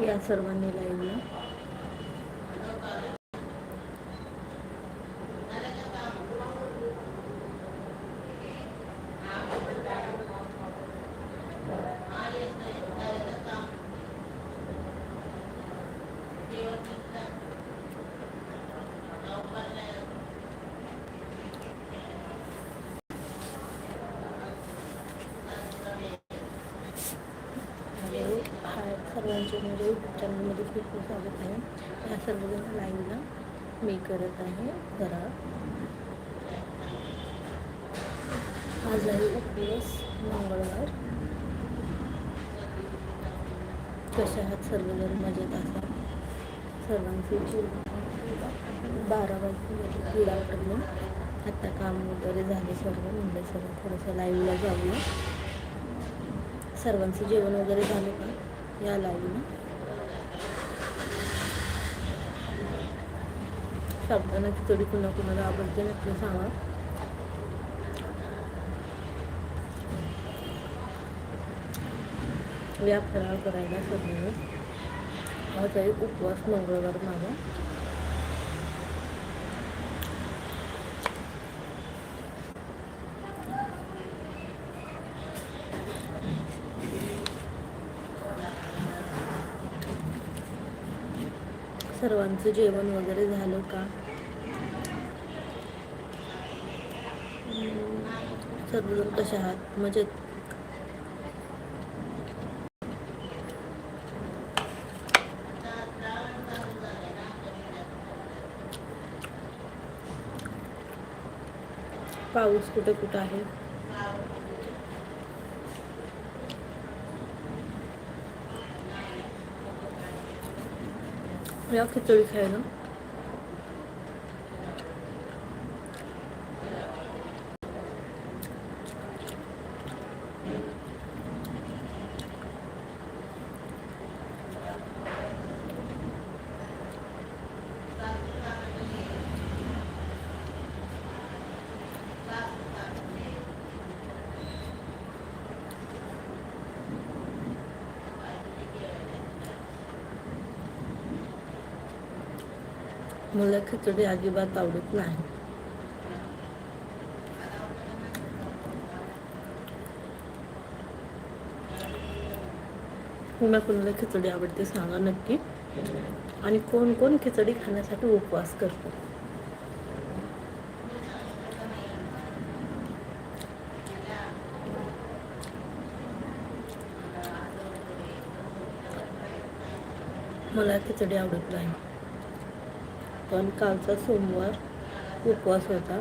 या सर्वांनी लाईव्हला हॅलो हाय सर्वांचे माझ्या यूट्यूब चॅनलमध्ये खूप खूप स्वागत आहे. या सर्वजण लाईव्हला मी करत आहे. करा आज आहे दिवस मंगळवार. कसे आहात सर्वजण? मजेत असा सर्वांचे बारा वाजता पुढा पडले. आत्ता काम वगैरे झाले सर्व. म्हणजे सर्व थोडंसं लाईव्हला जाऊया. सर्वांचं जेवण वगैरे झालं का? या लाईव्हला साबुदाणा खिचडी कुणा कुणाला आवडते नक्की सांगा. या फराळ करायला सर्व आज आहे उपवास मंगळवार माझा सर्वांचं जेवण वगैरे झालं का? सर्वजण कसे आहात? मजेत? पाऊस कुठे कुठं आहे? या खिचडी खायला मला खिचडी अजिबात आवडत नाही. पुन्हा कुणाला खिचडी आवडते सांगा नक्की. आणि कोण कोण खिचडी खाण्यासाठी उपवास करतो? मला खिचडी आवडत नाही. पण कालचा सोमवार उपवास होता.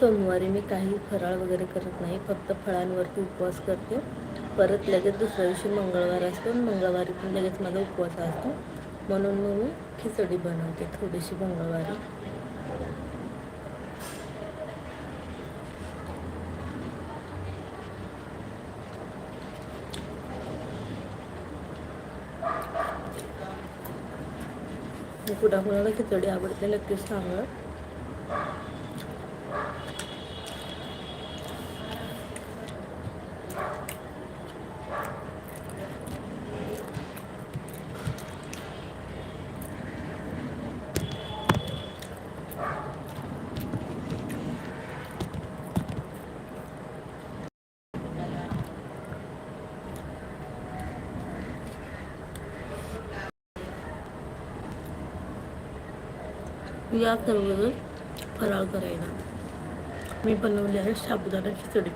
सोमवारी मी काही फराळ वगैरे करत नाही फक्त फळांवरती उपवास करते. परत लगेच दुसऱ्या दिवशी मंगळवार असतो मंगळवारी पण लगेच माझा उपवास असतो. म्हणून मग मी खिचडी बनवते थोडीशी मंगळवारी. कुठा कुणाला खिचडी आवडते नक्कीच सांगा या सर्वजण फराळ करायला. मी बनवली आहे साबुदाणा खिचडी.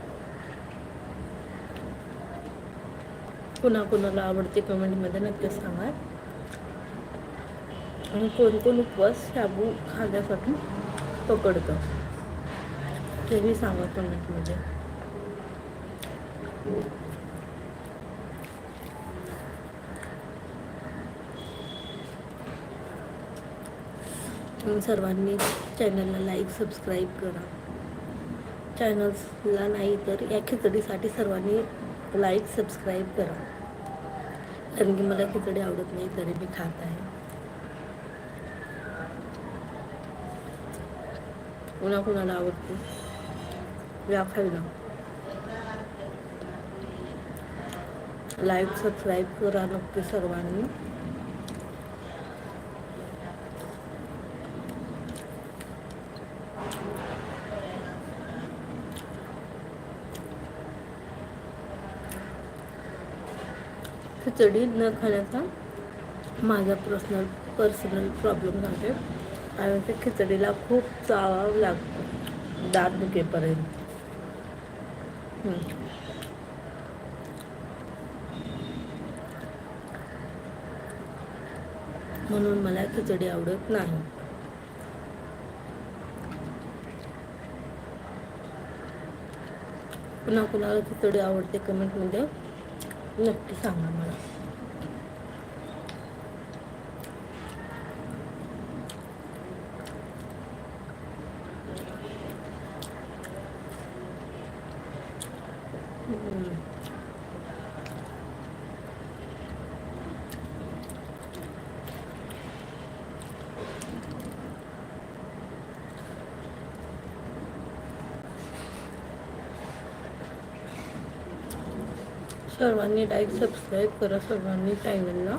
कुणा कुणाला आवडते कमेंटमध्ये नक्कीच सांगा. आणि कोण कोण उपवास शाबू खाण्यासाठी पकडतं तेही सांगा कमेंटमध्ये. सर्वांनी चॅनलला लाईक सबस्क्राईब करा. चॅनल्सला नाही तर या खिचडीसाठी सर्वांनी लाईक सबस्क्राईब करा. कारण की मला खिचडी आवडत नाही तरी मी खात आहे. कुणा कुणाला आवडते? या खायला. लाईक सबस्क्राईब करा नक्की सर्वांनी. खिचडी न खाण्याचा माझा पर्सनल पर्सनल प्रॉब्लेम झाले आणि त्या खिचडीला खूप चावावं लागतं. दात दुखेपर्यंत. म्हणून मला खिचडी आवडत नाही. पुन्हा कुणाला खिचडी आवडते कमेंटमध्ये नक्की सांगा मला. सर्वांनी लाईक सबस्क्राईब करा सर्वांनी चॅनलला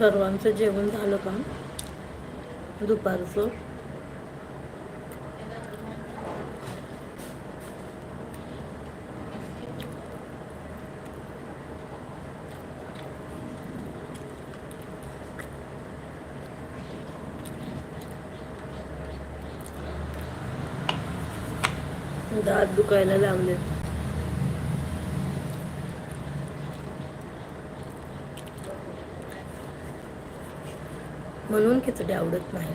सर्वांचं जेवण झालं का? दुपारचं. दात दुखायला लागले म्हणून खिचडी आवडत नाही.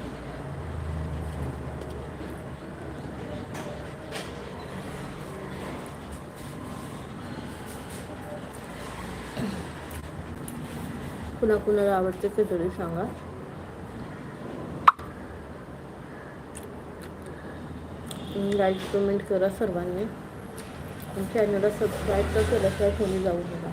कुणा कुणाला आवडते खिचडी सांगा. लाईक कमेंट करा सर्वांनी. चॅनलला सबस्क्राईब तर केल्याशिवाय कोणी जाऊ नका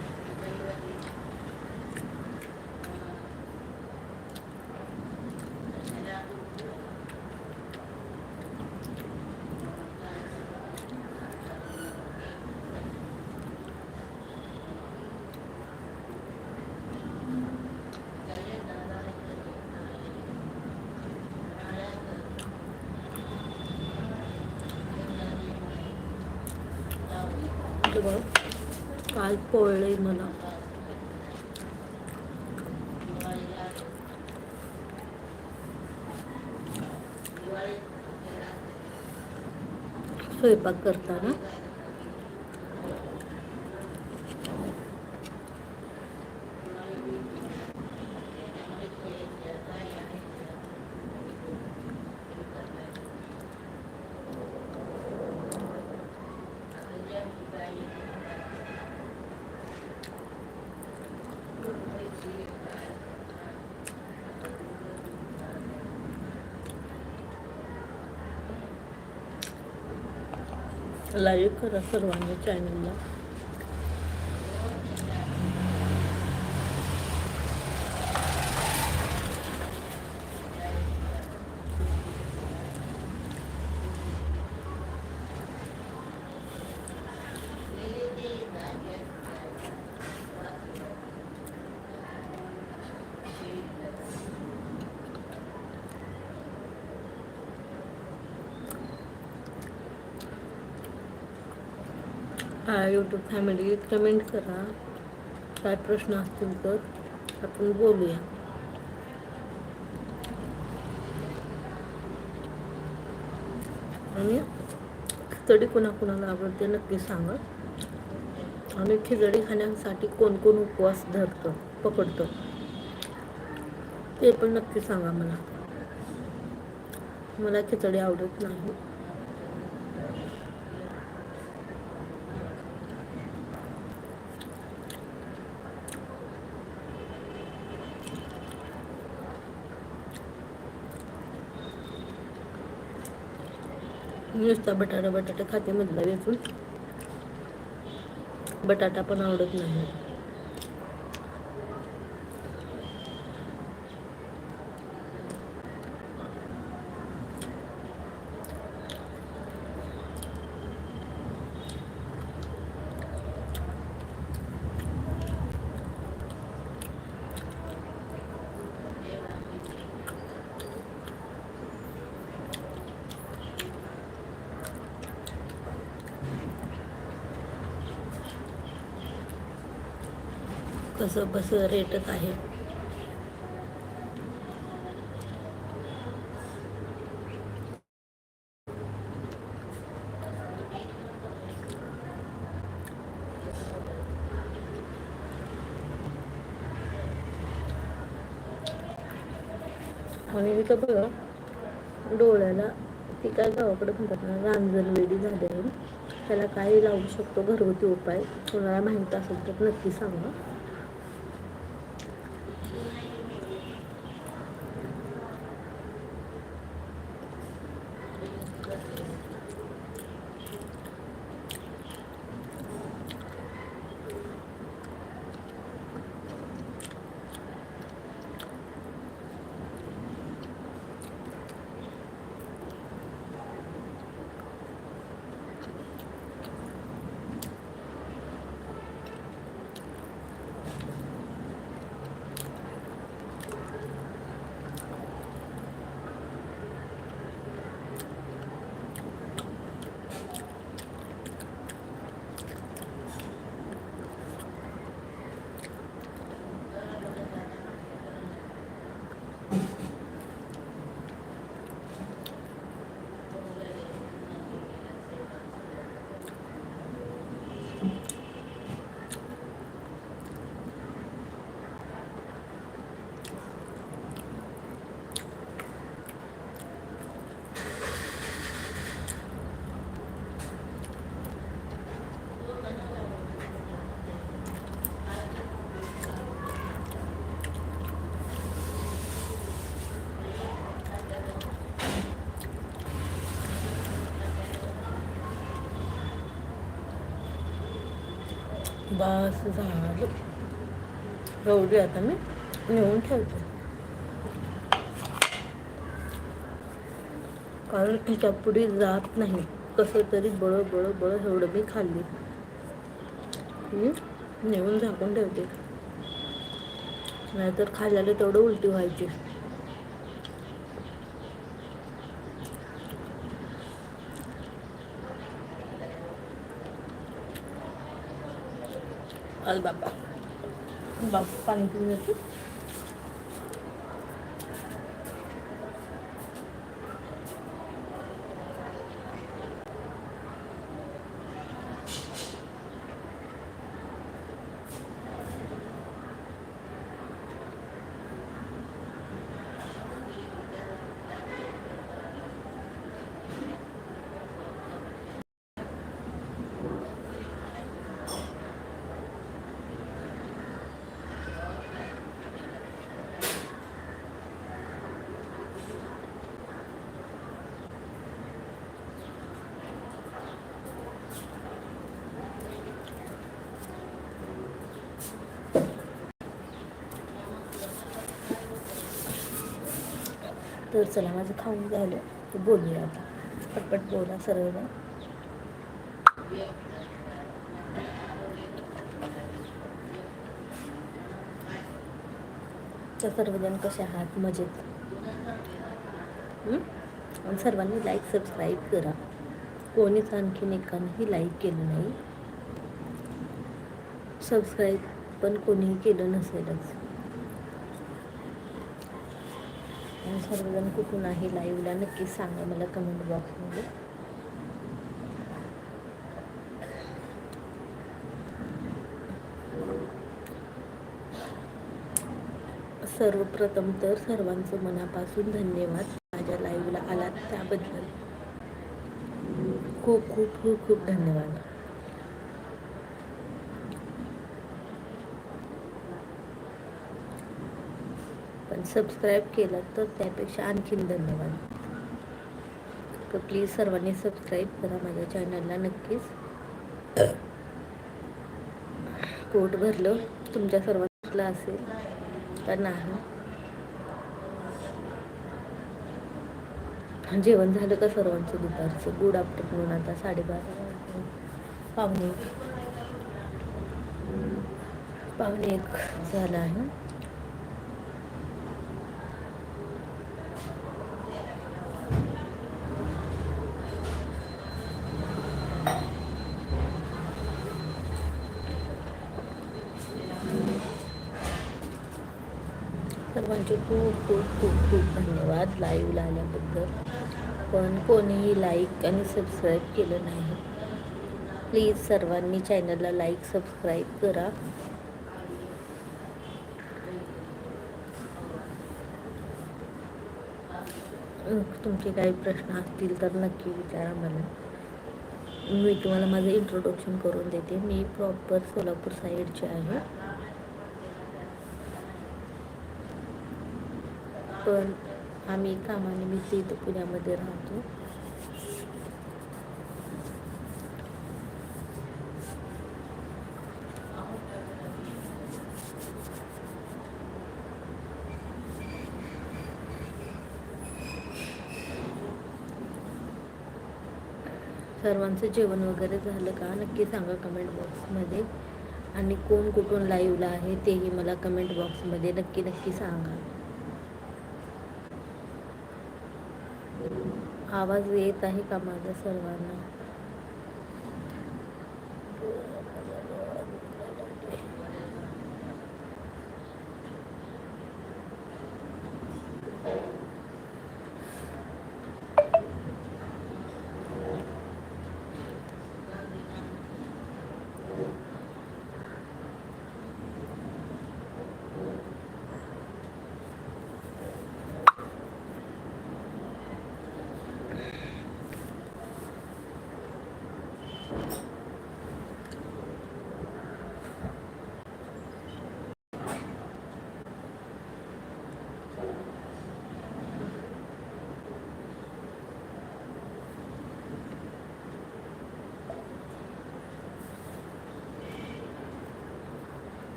बघ काल पोळले मला स्वयंपाक करताना. लाईक करा सर्वांनी चॅनलला यूट्यूब फॅमिली कमेंट करा. काय प्रश्न असतील तर आपण बोलूया. आणि खिचडी कोणाकोणाला आवडते नक्की सांगा. आणि खिचडी खाण्यासाठी कोण कोण उपवास धरतं पकडतं ते पण नक्की सांगा मला. मला खिचडी आवडत नाही. नुसता बटाटा बटाटा खाते मधला वेचून. बटाटा पण आवडत नाही. कसं कसं रेटच आहे. आणि तिथं बघा डोळ्याला ती काय गावाकडे म्हणतात ना रांजणवेडी झाली आहे त्याला काय लावू शकतो घरगुती उपाय. कोणाला माहीत असेल तर नक्की सांगा. बस झालं एवढी आता मी नेऊन ठेवते. कारण तिच्या पुढे जात नाही. कसं तरी बळ बळ बळ एवढं मी खाल्ली. मी नेऊन झाकून ठेवते. नाहीतर खाल्ल्याला तेवढं उलटी व्हायची. বাবা। বাবা পানি तर चला माझं खाऊन झालं. तर बोलूया आता. पटपट बोला सरळ तर सर्वजण कसे आहात? मजेत? आणि सर्वांनी लाईक सबस्क्राईब करा. कोणीच आणखीन एकानेही लाईक केलं नाही. सबस्क्राईब पण कोणीही केलं नसेलच. आणि सर्वजण कुठून आहे लाईव्हला नक्कीच सांगा मला कमेंट बॉक्समध्ये सर्वप्रथम तर सर्वांचं मनापासून धन्यवाद. माझ्या लाईव्हला आलात त्याबद्दल खूप खूप खूप खूप धन्यवाद. पण सबस्क्राईब केलं तर त्यापेक्षा आणखीन धन्यवाद. तर प्लीज सर्वांनी सबस्क्राईब करा माझ्या चॅनलला नक्कीच. पोट भरलं तुमच्या सर्वांना असेल तर नाही? जेवण झालं का सर्वांचं दुपारचं? गुड आफ्टरनून आता साडेबारा. पाहुणे पाहुणे एक. एक झालं आहे. सर्वांचे खूप खूप खूप खूप धन्यवाद लाईव्हला आल्याबद्दल पण कोणीही लाईक आणि सबस्क्राईब केलं नाही. प्लीज सर्वांनी चॅनलला लाईक सबस्क्राईब करा. तुमचे काही प्रश्न असतील तर नक्की विचारा मला. मी तुम्हाला माझं इंट्रोडक्शन करून देते. मी प्रॉपर सोलापूर साईडचे आहे. पण आम्ही कामानिमित्त इथं पुण्यामध्ये राहतो. सर्वांचं जेवण वगैरे झालं का? नक्की सांगा कमेंट बॉक्समध्ये आणि कोण कुठून लाईव्हला आहे तेही मला कमेंट बॉक्समध्ये नक्की नक्की सांगा. आवाज येत आहे का माझा सर्वांना?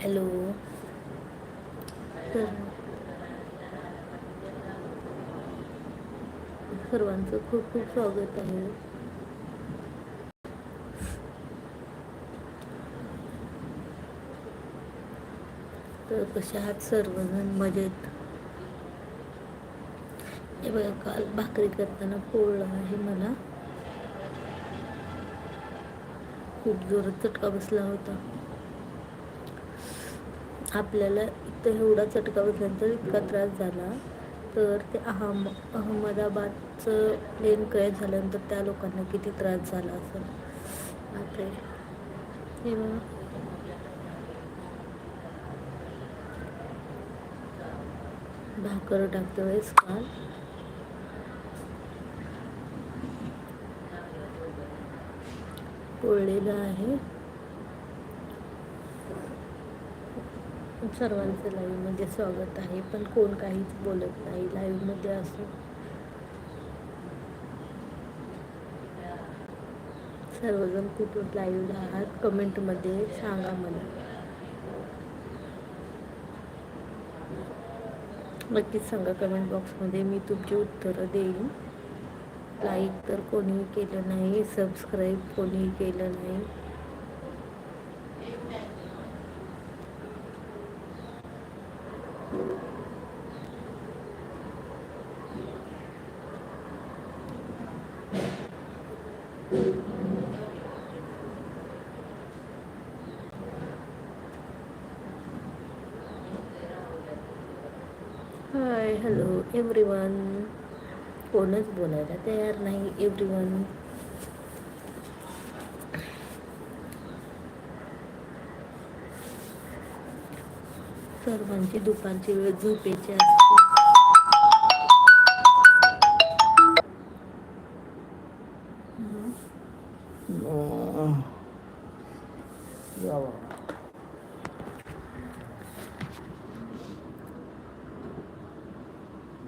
हॅलो सर्वांचं खूप खूप स्वागत आहे. तर कशा आहात सर्वजण? मजेत? हे बघा काल भाकरी करताना पोळलं आहे मला. खूप जोरात चटका बसला होता. आपल्याला इथं एवढा चटका बसल्यानंतर इतका त्रास झाला. तर ते अहम अहमदाबादचं प्लेन क्रॅश झाल्यानंतर त्या लोकांना किती त्रास झाला असेल. बापरे. हे बघा. भाकर टाकते वेळेस काल. पोळलेलं आहे. सर्वांचं लाईव्हमध्ये स्वागत आहे पण कोण काहीच बोलत नाही. लाईव्हमध्ये असो. सर्वजण कुठून लाईव्हला आहात कमेंटमध्ये सांगा मला. नक्कीच सांगा कमेंट बॉक्समध्ये मी तुमची उत्तरं देईन. लाईक तर केलं नाही सबस्क्राईब कोणीही केलं नाही. हाय हॅलो एव्हरीवन कोणच बोलायला तयार नाही एव्हरीवन सर्वांची दुपारची वेळ झोपेची असते.